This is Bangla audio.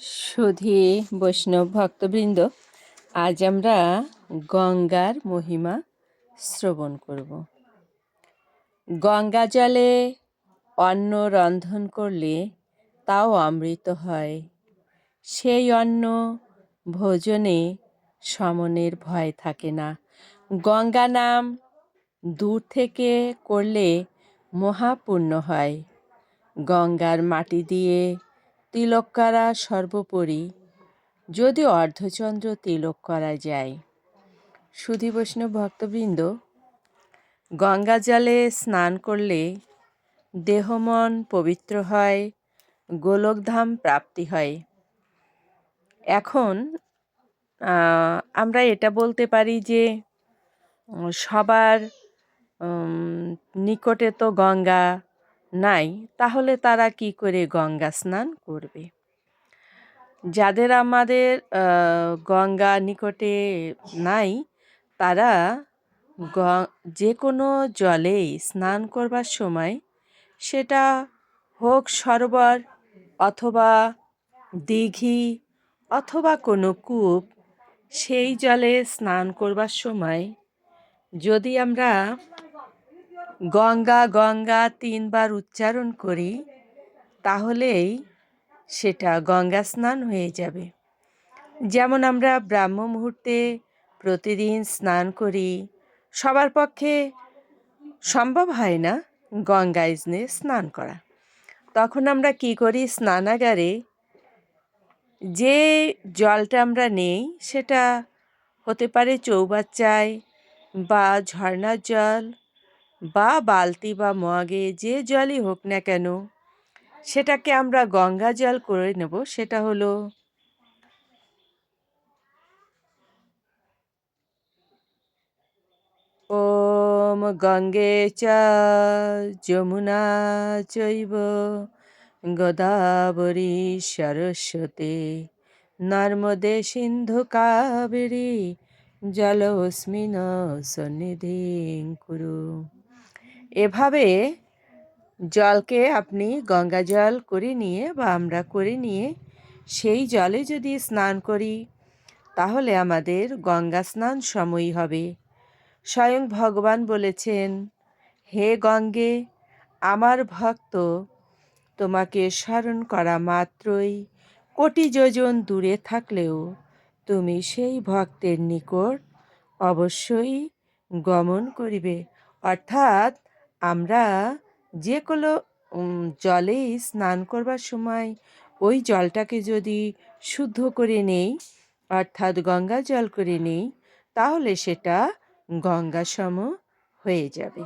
সুধী, বৈষ্ণব ভক্তবৃন্দ, আজ আমরা গঙ্গার মহিমা শ্রবণ করব। গঙ্গা জলে অন্ন রন্ধন করলে তাও অমৃত হয়। সেই অন্ন ভোজনে সমনের ভয় থাকে না। গঙ্গা নাম দূর থেকে করলে মহাপুণ্য হয়। গঙ্গার মাটি দিয়ে তিলক করা সর্বোপরি, যদি অর্ধচন্দ্র তিলক করা যায়। সুধী বৈষ্ণব ভক্তবৃন্দ, গঙ্গা জলে স্নান করলে দেহমন পবিত্র হয়, গোলকধাম প্রাপ্তি হয়। এখন আমরা এটা বলতে পারি যে, সবার নিকটে তো গঙ্গা নাই, তাহলে তারা কি করে গঙ্গা স্নান করবে? যাদের আমাদের গঙ্গা নিকটে নাই, তারা যে কোনো জলেই স্নান করবার সময় সেটা হোক সরোবর অথবা দিঘি অথবা কোনো কূপ, সেই জলে স্নান করবার সময় যদি আমরা গঙ্গা গঙ্গা তিনবার উচ্চারণ করি, তাহলেই সেটা গঙ্গা স্নান হয়ে যাবে। যেমন আমরা ব্রাহ্ম মুহূর্তে প্রতিদিন স্নান করি, সবার পক্ষে সম্ভব হয় না গঙ্গা ইজনে স্নান করা। তখন আমরা কি করি, স্নানাগারে যে জলটা আমরা নেই, সেটা হতে পারে চৌবাচ্চায় বা ঝর্নার জল বা বালতি বা মগে যে জলই হোক না কেন, সেটাকে আমরা গঙ্গা জল করে নেব, সেটা হলো ওম গঙ্গে চ, যমুনা চৈব, গোদাবরী সরস্বতী, নর্মদে সিন্ধু কাবেরী জলস্মিন সন্নিধি কুরু। এভাবে জলকে আপনি গঙ্গা জল করে নিয়ে বা আমরা করে নিয়ে সেই জলে যদি স্নান করি, তাহলে আমাদের গঙ্গা স্নান সময় হবে। স্বয়ং ভগবান বলেছেন, হে গঙ্গে, আমার ভক্ত, তোমাকে স্মরণ করা মাত্রই কোটি যোজন দূরে থাকলেও তুমি সেই ভক্তের নিকট অবশ্যই গমন করিবে। অর্থাৎ আমরা যে কোনো জলেই স্নান করবার সময় ওই জলটাকে যদি শুদ্ধ করে নেই, অর্থাৎ গঙ্গা জল করে নেই, তাহলে সেটা গঙ্গাসম হয়ে যাবে।